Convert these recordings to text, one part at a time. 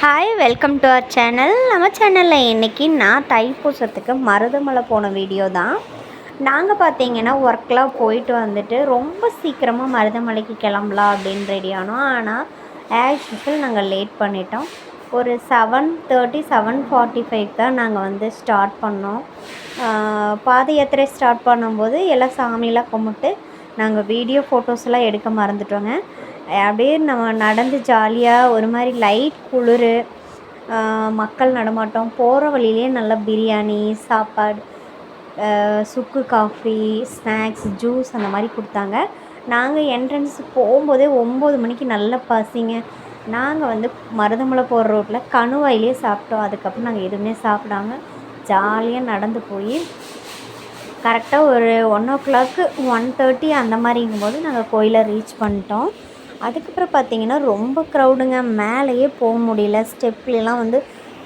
Hi welcome to our channel நம்ம சேனலில் இன்றைக்கி நான் தைப்பூசத்துக்கு மருதமலை போன வீடியோ தான். நாங்கள் பார்த்தீங்கன்னா ஒர்க்லாம் போயிட்டு வந்துட்டு ரொம்ப சீக்கிரமாக மருதமலைக்கு கிளம்பலாம் அப்படின்னு ரெடி ஆனோம். ஆனால் ஆஸ் யூஷுவல் நாங்கள் லேட் பண்ணிட்டோம். ஒரு seven thirty seven forty five தான் நாங்கள் வந்து ஸ்டார்ட் பண்ணோம். பாத யாத்திரை ஸ்டார்ட் பண்ணும்போது எல்லாம் சாமியெலாம் கும்பிட்டு நாங்கள் வீடியோ ஃபோட்டோஸ்லாம் எடுக்க மறந்துட்டோங்க. அப்படியே நம்ம நடந்து ஜாலியாக ஒரு மாதிரி லைட் குளிர் மக்கள் நடமாட்டம் போகிற வழியிலே நல்லா பிரியாணி சாப்பாடு சுக்கு காஃபி ஸ்நாக்ஸ் ஜூஸ் அந்த மாதிரி கொடுத்தாங்க. நாங்கள் என்ட்ரன்ஸ் போகும்போதே ஒம்பது மணிக்கு நல்ல பசிங்க. நாங்கள் வந்து மருதமலை போகிற ரோட்டில் கணுவாயிலே சாப்பிட்டோம். அதுக்கப்புறம் நாங்கள் எதுவுமே சாப்பிடாம ஜாலியாக நடந்து போய் கரெக்டாக ஒரு ஒன் ஓ கிளாக்கு ஒன் தேர்ட்டி அந்த மாதிரிங்கும்போது நாங்கள் கோயிலை ரீச் பண்ணிட்டோம். அதுக்கப்புறம் பார்த்தீங்கன்னா ரொம்ப க்ரௌடுங்க மேலேயே போக முடியல. ஸ்டெப்லாம் வந்து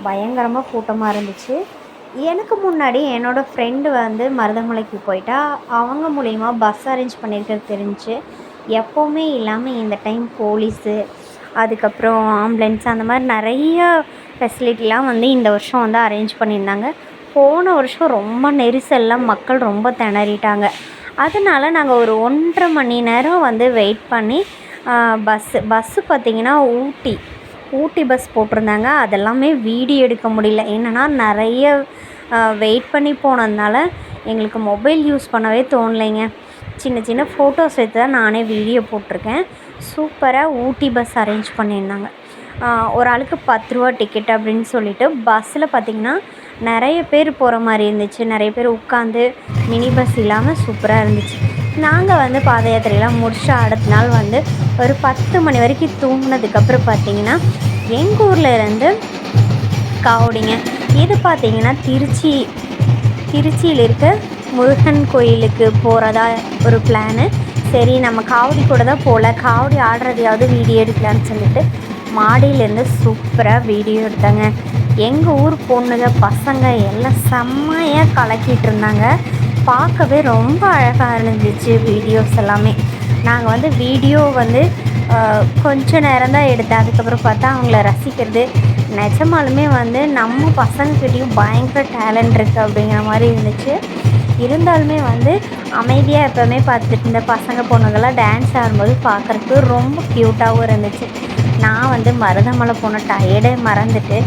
பயங்கரமாக கூட்டமாக இருந்துச்சு. எனக்கு முன்னாடி என்னோடய ஃப்ரெண்டு வந்து மருதமலைக்கு போயிட்டா. அவங்க மூலிமா பஸ் அரேஞ்ச் பண்ணியிருக்கிறது தெரிஞ்சு. எப்போவுமே இல்லாமல் இந்த டைம் போலீஸு அதுக்கப்புறம் ஆம்புலன்ஸ் அந்த மாதிரி நிறைய ஃபெசிலிட்டிலாம் வந்து இந்த வருஷம் வந்து அரேஞ்ச் பண்ணியிருந்தாங்க. போன வருஷம் ரொம்ப நெரிசல்லாம் மக்கள் ரொம்ப திணறிட்டாங்க. அதனால் நாங்கள் ஒரு ஒன்றரை மணி நேரம் வந்து வெயிட் பண்ணி பஸ்ஸு பஸ்ஸு பார்த்திங்கன்னா ஊட்டி. ஊட்டி பஸ் போட்டிருந்தாங்க. அதெல்லாமே வீடியோ எடுக்க முடியல. என்னென்னா நிறைய வெயிட் பண்ணி போனதுனால எங்களுக்கு மொபைல் யூஸ் பண்ணவே தோணலைங்க. சின்ன சின்ன ஃபோட்டோஸ் எடுத்து தான் நானே வீடியோ போட்டிருக்கேன். சூப்பராக ஊட்டி பஸ் அரேஞ்ச் பண்ணியிருந்தாங்க. ஒரு ஆளுக்கு பத்து ரூபா டிக்கெட் அப்படின்னு சொல்லிட்டு பஸ்ஸில் பார்த்திங்கன்னா நிறைய பேர் போகிற மாதிரி இருந்துச்சு. நிறைய பேர் உட்காந்து மினி பஸ் இல்லாமல் சூப்பராக இருந்துச்சு. நாங்கள் வந்து பாத யாத்திரையெல்லாம் முடிச்சு அடுத்த நாள் வந்து ஒரு பத்து மணி வரைக்கும் தூங்கினதுக்கப்புறம் பார்த்திங்கன்னா எங்கள் ஊரில் இருந்து காவடிங்க. இது பார்த்திங்கன்னா திருச்சி திருச்சியில் இருக்க முருகன் கோயிலுக்கு போகிறதா ஒரு பிளானு சரி நம்ம காவடி கூட தான் போகல காவடி ஆடுறதையாவது வீடியோ எடுக்கலான்னு சொல்லிட்டு மாடியிலேருந்து சூப்பராக வீடியோ எடுத்தாங்க. எங்கள் ஊர் பொண்ணுங்க பசங்க எல்லாம் செம்மையாக கலக்கிட்டு இருந்தாங்க. பார்க்கவே ரொம்ப அழகாக இருந்துச்சு வீடியோஸ் எல்லாமே. நாங்கள் வந்து வீடியோ வந்து கொஞ்சம் கொஞ்ச நேரம் தான் எடுத்தேன். அதுக்கப்புறம் பார்த்தா அவங்கள ரசிக்கிறது. நிஜமாலுமே வந்து நம்ம பசங்கக்கிட்டேயும் பயங்கர டேலண்ட் இருக்குது அப்படிங்கிற மாதிரி இருந்துச்சு. இருந்தாலுமே வந்து அமைதியாக எப்போவுமே பார்த்துட்டு இருந்த பசங்க பொண்ணுங்கள்லாம் டான்ஸ் ஆடும்போது பார்க்குறதுக்கு ரொம்ப க்யூட்டாகவும் இருந்துச்சு. நான் வந்து மருதமலை போன டயர்டே மறந்துட்டு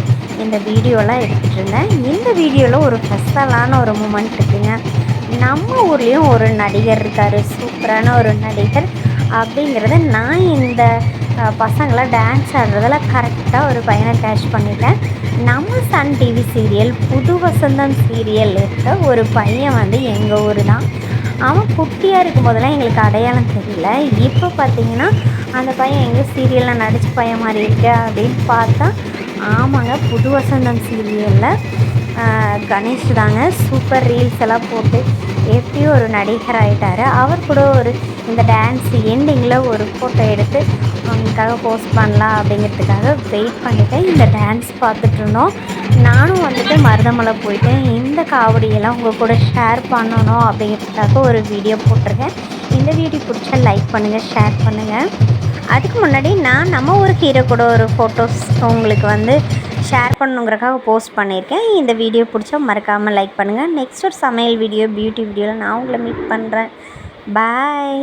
இந்த வீடியோலாம் எடுத்துகிட்டு இருந்தேன். இந்த வீடியோவில் ஒரு ஸ்பெஷலான ஒரு மூமெண்ட் இருக்குங்க. நம்ம ஊர்லேயும் ஒரு நடிகர் இருக்கார் சூப்பரான ஒரு நடிகர். அப்படிங்கிறத நான் இந்த அஹ், பசங்களாம் டான்ஸ் ஆடுறதில் கரெக்டாக ஒரு பையனை கேஷ் பண்ணிட்டேன். நம்ம சன் டிவி சீரியல் புது வசந்தம் சீரியல் இருக்க ஒரு பையன் வந்து எங்கள் ஊர் தான். அவன் குட்டியாக இருக்கும் போதெல்லாம் எங்களுக்கு அடையாளம் தெரியல. இப்போ பார்த்தீங்கன்னா அந்த பையன் எங்கள் சீரியலில் நடிச்ச பையன் மாதிரி இருக்கு அப்படின்னு பார்த்தா ஆமாங்க புது வசந்தம் சீரியலில் கணேஷ் தாங்க சூப்பர் ரீல்ஸ் எல்லாம் போட்டு எப்படியும் ஒரு நடிகர் ஆகிட்டார் அவர் கூட ஒரு இந்த டான்ஸ் எண்டிங்கில் ஒரு ஃபோட்டோ எடுத்து அவங்களுக்காக போஸ்ட் பண்ணலாம் அப்படிங்கிறதுக்காக வெயிட் பண்ணிவிட்டு இந்த டான்ஸ் பார்த்துட்டு இருந்தோம். நானும் வந்துட்டு மருதமலை போயிட்டு இந்த காவடியெல்லாம் உங்கள் கூட ஷேர் பண்ணணும் அப்படிங்கிறதுக்காக ஒரு வீடியோ போட்டிருக்கேன். இந்த வீடியோ பிடிச்சா லைக் பண்ணுங்கள் ஷேர் பண்ணுங்கள் அதுக்கு முன்னாடி நான் நம்ம ஒரு ஹீரோ கூட ஒரு ஃபோட்டோஸ் உங்களுக்கு வந்து ஷேர் பண்ணுங்கிறக்காக போஸ்ட் பண்ணியிருக்கேன் இந்த வீடியோ பிடிச்சா மறக்காமல் லைக் பண்ணுங்கள் நெக்ஸ்ட் ஒரு சமையல் வீடியோ பியூட்டி வீடியோவில் நான் உங்களை மீட் பண்ணுறேன் பாய்